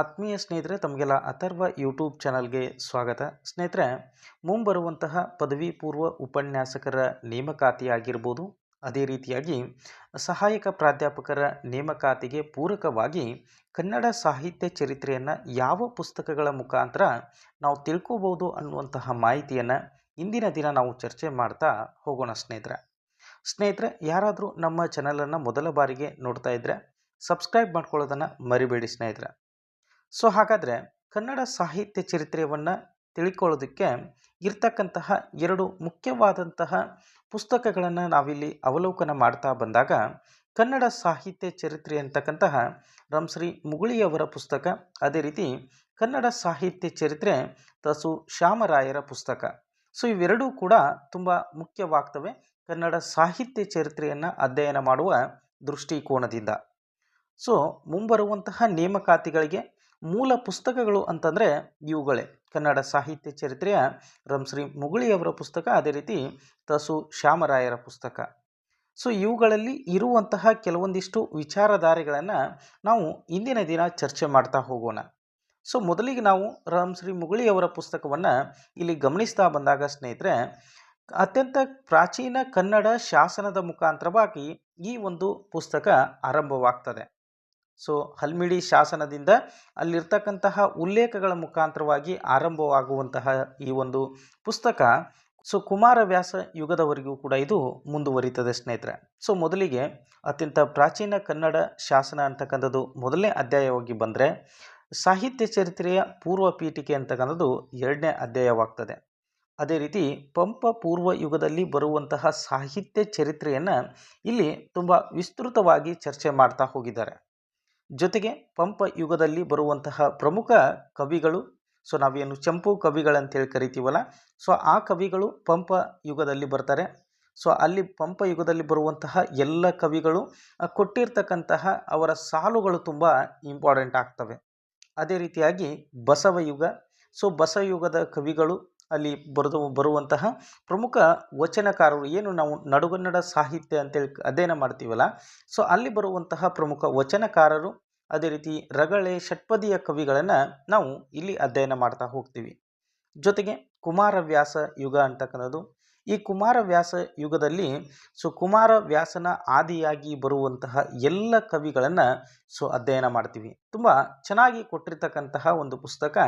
ಆತ್ಮೀಯ ಸ್ನೇಹಿತರೆ, ತಮಗೆಲ್ಲ ಅಥರ್ವ ಯೂಟ್ಯೂಬ್ ಚಾನಲ್ಗೆ ಸ್ವಾಗತ. ಸ್ನೇಹಿತರೆ, ಮುಂಬರುವಂತಹ ಪದವಿ ಪೂರ್ವ ಉಪನ್ಯಾಸಕರ ನೇಮಕಾತಿಯಾಗಿರ್ಬೋದು, ಅದೇ ರೀತಿಯಾಗಿ ಸಹಾಯಕ ಪ್ರಾಧ್ಯಾಪಕರ ನೇಮಕಾತಿಗೆ ಪೂರಕವಾಗಿ ಕನ್ನಡ ಸಾಹಿತ್ಯ ಚರಿತ್ರೆಯನ್ನು ಯಾವ ಪುಸ್ತಕಗಳ ಮುಖಾಂತರ ನಾವು ತಿಳ್ಕೋಬೋದು ಅನ್ನುವಂತಹ ಮಾಹಿತಿಯನ್ನು ಇಂದಿನ ದಿನ ನಾವು ಚರ್ಚೆ ಮಾಡ್ತಾ ಹೋಗೋಣ ಸ್ನೇಹಿತರೆ. ಸ್ನೇಹಿತರೆ, ಯಾರಾದರೂ ನಮ್ಮ ಚಾನಲನ್ನು ಮೊದಲ ಬಾರಿಗೆ ನೋಡ್ತಾ ಇದ್ದರೆ ಸಬ್ಸ್ಕ್ರೈಬ್ ಮಾಡ್ಕೊಳ್ಳೋದನ್ನು ಮರಿಬೇಡಿ ಸ್ನೇಹಿತರೆ. ಸೊ ಹಾಗಾದರೆ ಕನ್ನಡ ಸಾಹಿತ್ಯ ಚರಿತ್ರೆಯನ್ನು ತಿಳ್ಕೊಳ್ಳೋದಕ್ಕೆ ಇರ್ತಕ್ಕಂತಹ ಎರಡು ಮುಖ್ಯವಾದಂತಹ ಪುಸ್ತಕಗಳನ್ನು ನಾವಿಲ್ಲಿ ಅವಲೋಕನ ಮಾಡ್ತಾ ಬಂದಾಗ ಕನ್ನಡ ಸಾಹಿತ್ಯ ಚರಿತ್ರೆ ಅಂತಕ್ಕಂತಹ ರಂಶ್ರೀ ಮುಗುಳಿಯವರ ಪುಸ್ತಕ, ಅದೇ ರೀತಿ ಕನ್ನಡ ಸಾಹಿತ್ಯ ಚರಿತ್ರೆ ತಸು ಶ್ಯಾಮರಾಯರ ಪುಸ್ತಕ. ಸೊ ಇವೆರಡೂ ಕೂಡ ತುಂಬ ಮುಖ್ಯವಾಗ್ತವೆ ಕನ್ನಡ ಸಾಹಿತ್ಯ ಚರಿತ್ರೆಯನ್ನು ಅಧ್ಯಯನ ಮಾಡುವ ದೃಷ್ಟಿಕೋನದಿಂದ. ಸೊ ಮುಂಬರುವಂತಹ ನೇಮಕಾತಿಗಳಿಗೆ ಮೂಲ ಪುಸ್ತಕಗಳು ಅಂತಂದರೆ ಇವುಗಳೇ. ಕನ್ನಡ ಸಾಹಿತ್ಯ ಚರಿತ್ರೆಯ ರಂಶ್ರೀ ಮುಗುಳಿಯವರ ಪುಸ್ತಕ, ಅದೇ ರೀತಿ ತಸು ಶ್ಯಾಮರಾಯರ ಪುಸ್ತಕ. ಸೊ, ಇವುಗಳಲ್ಲಿ ಇರುವಂತಹ ಕೆಲವೊಂದಿಷ್ಟು ವಿಚಾರಧಾರೆಗಳನ್ನು ನಾವು ಇಂದಿನ ದಿನ ಚರ್ಚೆ ಮಾಡ್ತಾ ಹೋಗೋಣ. ಸೊ, ಮೊದಲಿಗೆ ನಾವು ರಂಶ್ರೀ ಮುಗುಳಿಯವರ ಪುಸ್ತಕವನ್ನು ಇಲ್ಲಿ ಗಮನಿಸ್ತಾ ಬಂದಾಗ ಸ್ನೇಹಿತರೆ, ಅತ್ಯಂತ ಪ್ರಾಚೀನ ಕನ್ನಡ ಶಾಸನದ ಮುಖಾಂತರವಾಗಿ ಈ ಒಂದು ಪುಸ್ತಕ ಆರಂಭವಾಗ್ತದೆ. ಸೊ ಹಲ್ಮಿಡಿ ಶಾಸನದಿಂದ ಅಲ್ಲಿರ್ತಕ್ಕಂತಹ ಉಲ್ಲೇಖಗಳ ಮುಖಾಂತರವಾಗಿ ಆರಂಭವಾಗುವಂತಹ ಈ ಒಂದು ಪುಸ್ತಕ, ಸೊ ಕುಮಾರವ್ಯಾಸ ಯುಗದವರೆಗೂ ಕೂಡ ಇದು ಮುಂದುವರಿತದೆ ಸ್ನೇಹಿತರೆ. ಸೊ ಮೊದಲಿಗೆ ಅತ್ಯಂತ ಪ್ರಾಚೀನ ಕನ್ನಡ ಶಾಸನ ಅಂತಕ್ಕಂಥದ್ದು ಮೊದಲನೇ ಅಧ್ಯಾಯವಾಗಿ ಬಂದರೆ ಸಾಹಿತ್ಯ ಚರಿತ್ರೆಯ ಪೂರ್ವ ಪೀಠಿಕೆ ಅಂತಕ್ಕಂಥದ್ದು ಎರಡನೇ ಅಧ್ಯಾಯವಾಗ್ತದೆ. ಅದೇ ರೀತಿ ಪಂಪ ಪೂರ್ವ ಯುಗದಲ್ಲಿ ಬರುವಂತಹ ಸಾಹಿತ್ಯ ಚರಿತ್ರೆಯನ್ನು ಇಲ್ಲಿ ತುಂಬ ವಿಸ್ತೃತವಾಗಿ ಚರ್ಚೆ ಮಾಡ್ತಾ ಹೋಗಿದ್ದಾರೆ. ಜೊತೆಗೆ ಪಂಪ ಯುಗದಲ್ಲಿ ಬರುವಂತಹ ಪ್ರಮುಖ ಕವಿಗಳು ಸೊ ನಾವೇನು ಚಂಪು ಕವಿಗಳಂತೇಳಿ ಕರಿತೀವಲ್ಲ ಸೊ ಆ ಕವಿಗಳು ಪಂಪ ಯುಗದಲ್ಲಿ ಬರ್ತಾರೆ. ಸೊ ಅಲ್ಲಿ ಪಂಪ ಯುಗದಲ್ಲಿ ಬರುವಂತಹ ಎಲ್ಲ ಕವಿಗಳು ಕೊಟ್ಟಿರ್ತಕ್ಕಂತಹ ಅವರ ಸಾಲುಗಳು ತುಂಬ ಇಂಪಾರ್ಟೆಂಟ್ ಆಗ್ತವೆ. ಅದೇ ರೀತಿಯಾಗಿ ಬಸವ ಯುಗ ಸೊ ಬಸವ ಯುಗದ ಕವಿಗಳು ಅಲ್ಲಿ ಬರೆದು, ಬರುವಂತಹ ಪ್ರಮುಖ ವಚನಕಾರರು ಏನು ನಾವು ನಡುಗನ್ನಡ ಸಾಹಿತ್ಯ ಅಂತೇಳಿ ಅಧ್ಯಯನ ಮಾಡ್ತೀವಲ್ಲ, ಸೊ ಅಲ್ಲಿ ಬರುವಂತಹ ಪ್ರಮುಖ ವಚನಕಾರರು, ಅದೇ ರೀತಿ ರಗಳೆ, ಷಟ್ಪದಿಯ ಕವಿಗಳನ್ನು ನಾವು ಇಲ್ಲಿ ಅಧ್ಯಯನ ಮಾಡ್ತಾ ಹೋಗ್ತೀವಿ. ಜೊತೆಗೆ ಕುಮಾರವ್ಯಾಸ ಯುಗ ಅಂತಕ್ಕಂಥದ್ದು ಈ ಕುಮಾರವ್ಯಾಸ ಯುಗದಲ್ಲಿ ಸೊ ಕುಮಾರವ್ಯಾಸನ ಆದಿಯಾಗಿ ಬರುವಂತಹ ಎಲ್ಲ ಕವಿಗಳನ್ನು ಸೊ ಅಧ್ಯಯನ ಮಾಡ್ತೀವಿ. ತುಂಬ ಚೆನ್ನಾಗಿ ಕೊಟ್ಟಿರ್ತಕ್ಕಂತಹ ಒಂದು ಪುಸ್ತಕ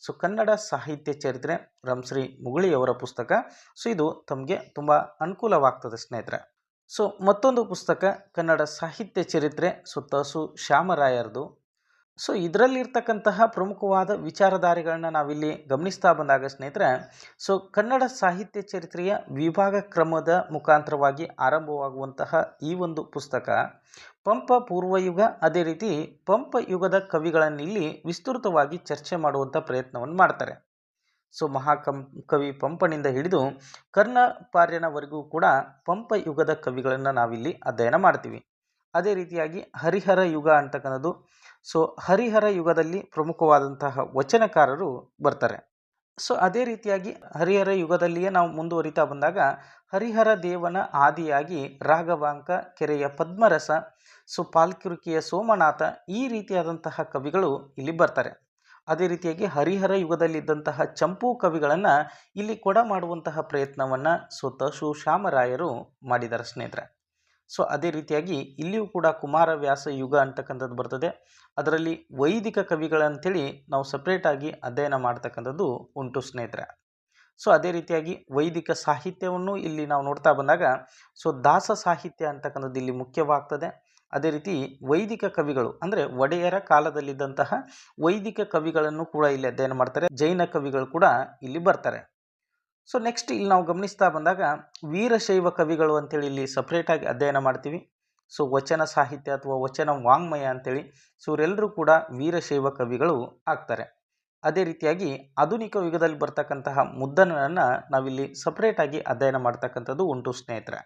ಸೊ ಕನ್ನಡ ಸಾಹಿತ್ಯ ಚರಿತ್ರೆ ರಂಶ್ರೀ ಮುಗುಳಿಯವರ ಪುಸ್ತಕ. ಸೊ ಇದು ತಮಗೆ ತುಂಬ ಅನುಕೂಲವಾಗ್ತದೆ ಸ್ನೇಹಿತರೆ. ಸೊ ಮತ್ತೊಂದು ಪುಸ್ತಕ ಕನ್ನಡ ಸಾಹಿತ್ಯ ಚರಿತ್ರೆ ಸೊ ತಸು ಶ್ಯಾಮರಾಯರದು. ಸೊ ಇದರಲ್ಲಿರ್ತಕ್ಕಂತಹ ಪ್ರಮುಖವಾದ ವಿಚಾರಧಾರೆಗಳನ್ನ ನಾವಿಲ್ಲಿ ಗಮನಿಸ್ತಾ ಬಂದಾಗ ಸ್ನೇಹಿತರೆ ಸೊ ಕನ್ನಡ ಸಾಹಿತ್ಯ ಚರಿತ್ರೆಯ ವಿಭಾಗ ಕ್ರಮದ ಮುಖಾಂತರವಾಗಿ ಆರಂಭವಾಗುವಂತಹ ಈ ಒಂದು ಪುಸ್ತಕ, ಪಂಪ ಪೂರ್ವಯುಗ, ಅದೇ ರೀತಿ ಪಂಪ ಯುಗದ ಕವಿಗಳನ್ನಿಲ್ಲಿ ವಿಸ್ತೃತವಾಗಿ ಚರ್ಚೆ ಮಾಡುವಂಥ ಪ್ರಯತ್ನವನ್ನು ಮಾಡ್ತಾರೆ. ಸೊ ಮಹಾಕಂ ಕವಿ ಪಂಪನಿಂದ ಹಿಡಿದು ಕರ್ಣಪಾರ್ಯನವರೆಗೂ ಕೂಡ ಪಂಪ ಯುಗದ ಕವಿಗಳನ್ನು ನಾವಿಲ್ಲಿ ಅಧ್ಯಯನ ಮಾಡ್ತೀವಿ. ಅದೇ ರೀತಿಯಾಗಿ ಹರಿಹರ ಯುಗ ಅಂತಕ್ಕಂಥದ್ದು. ಸೊ ಹರಿಹರ ಯುಗದಲ್ಲಿ ಪ್ರಮುಖವಾದಂತಹ ವಚನಕಾರರು ಬರ್ತಾರೆ. ಸೊ ಅದೇ ರೀತಿಯಾಗಿ ಹರಿಹರ ಯುಗದಲ್ಲಿಯೇ ನಾವು ಮುಂದುವರಿತಾ ಬಂದಾಗ, ಹರಿಹರ ದೇವನ ಆದಿಯಾಗಿ ರಾಘವಾಂಕ, ಕೆರೆಯ ಪದ್ಮರಸ, ಸೊ ಪಾಲ್ಕಿರುಕಿಯ ಸೋಮನಾಥ ಈ ರೀತಿಯಾದಂತಹ ಕವಿಗಳು ಇಲ್ಲಿ ಬರ್ತಾರೆ. ಅದೇ ರೀತಿಯಾಗಿ ಹರಿಹರ ಯುಗದಲ್ಲಿದ್ದಂತಹ ಚಂಪು ಕವಿಗಳನ್ನು ಇಲ್ಲಿ ಕೊಡ ಮಾಡುವಂತಹ ಪ್ರಯತ್ನವನ್ನು ಸೊ ತಶು ಶ್ಯಾಮರಾಯರು ಮಾಡಿದ್ದಾರೆ ಸ್ನೇಹಿತರೆ. ಸೊ ಅದೇ ರೀತಿಯಾಗಿ ಇಲ್ಲಿಯೂ ಕೂಡ ಕುಮಾರವ್ಯಾಸ ಯುಗ ಅಂತಕ್ಕಂಥದ್ದು ಬರ್ತದೆ. ಅದರಲ್ಲಿ ವೈದಿಕ ಕವಿಗಳಂಥೇಳಿ ನಾವು ಸಪ್ರೇಟಾಗಿ ಅಧ್ಯಯನ ಮಾಡ್ತಕ್ಕಂಥದ್ದು ಉಂಟು ಸ್ನೇಹಿತರೆ. ಸೊ ಅದೇ ರೀತಿಯಾಗಿ ವೈದಿಕ ಸಾಹಿತ್ಯವನ್ನು ಇಲ್ಲಿ ನಾವು ನೋಡ್ತಾ ಬಂದಾಗ, ಸೊ ದಾಸ ಸಾಹಿತ್ಯ ಅಂತಕ್ಕಂಥದ್ದು ಇಲ್ಲಿ ಮುಖ್ಯವಾಗ್ತದೆ. ಅದೇ ರೀತಿ ವೈದಿಕ ಕವಿಗಳು ಅಂದರೆ ಒಡೆಯರ ಕಾಲದಲ್ಲಿದ್ದಂತಹ ವೈದಿಕ ಕವಿಗಳನ್ನು ಕೂಡ ಇಲ್ಲಿ ಅಧ್ಯಯನ ಮಾಡ್ತಾರೆ. ಜೈನ ಕವಿಗಳು ಕೂಡ ಇಲ್ಲಿ ಬರ್ತಾರೆ. ಸೊ ನೆಕ್ಸ್ಟ್ ಇಲ್ಲಿ ನಾವು ಗಮನಿಸ್ತಾ ಬಂದಾಗ ವೀರಶೈವ ಕವಿಗಳು ಅಂತೇಳಿ ಇಲ್ಲಿ ಸಪ್ರೇಟಾಗಿ ಅಧ್ಯಯನ ಮಾಡ್ತೀವಿ. ಸೊ ವಚನ ಸಾಹಿತ್ಯ ಅಥವಾ ವಚನ ವಾಂಗ್ಮಯ ಅಂತೇಳಿ ಸೊ ಇವರೆಲ್ಲರೂ ಕೂಡ ವೀರಶೈವ ಕವಿಗಳು ಆಗ್ತಾರೆ. ಅದೇ ರೀತಿಯಾಗಿ ಆಧುನಿಕ ಯುಗದಲ್ಲಿ ಬರ್ತಕ್ಕಂತಹ ಮುದ್ದನನ್ನು ನಾವಿಲ್ಲಿ ಸಪ್ರೇಟಾಗಿ ಅಧ್ಯಯನ ಮಾಡ್ತಕ್ಕಂಥದ್ದು ಉಂಟು ಸ್ನೇಹಿತರೆ.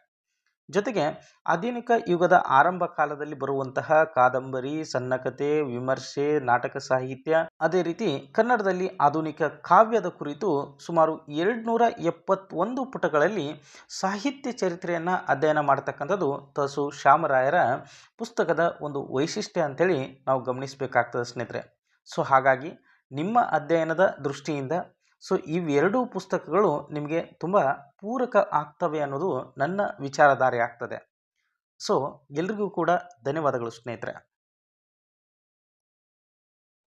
ಜೊತೆಗೆ ಆಧುನಿಕ ಯುಗದ ಆರಂಭ ಕಾಲದಲ್ಲಿ ಬರುವಂತಹ ಕಾದಂಬರಿ ಸನ್ನಕತೆ ವಿಮರ್ಶೆ, ನಾಟಕ ಸಾಹಿತ್ಯ, ಅದೇ ರೀತಿ ಕನ್ನಡದಲ್ಲಿ ಆಧುನಿಕ ಕಾವ್ಯದ ಕುರಿತು ಸುಮಾರು ಎರಡುನೂರ ಎಪ್ಪತ್ತೊಂದು ಪುಟಗಳಲ್ಲಿ ಸಾಹಿತ್ಯ ಚರಿತ್ರೆಯನ್ನು ಅಧ್ಯಯನ ಮಾಡ್ತಕ್ಕಂಥದ್ದು ತಸು ಶ್ಯಾಮರಾಯರ ಪುಸ್ತಕದ ಒಂದು ವೈಶಿಷ್ಟ್ಯ ಅಂತೇಳಿ ನಾವು ಗಮನಿಸಬೇಕಾಗ್ತದೆ ಸ್ನೇಹಿತರೆ. ಸೊ ಹಾಗಾಗಿ ನಿಮ್ಮ ಅಧ್ಯಯನದ ದೃಷ್ಟಿಯಿಂದ ಸೊ, ಇವೆರಡೂ ಪುಸ್ತಕಗಳು ನಿಮಗೆ ತುಂಬ ಪೂರಕ ಆಗ್ತವೆ ಅನ್ನೋದು ನನ್ನ ವಿಚಾರಧಾರೆ ಆಗ್ತದೆ. ಸೊ, ಎಲ್ರಿಗೂ ಕೂಡ ಧನ್ಯವಾದಗಳು ಸ್ನೇಹಿತರೆ.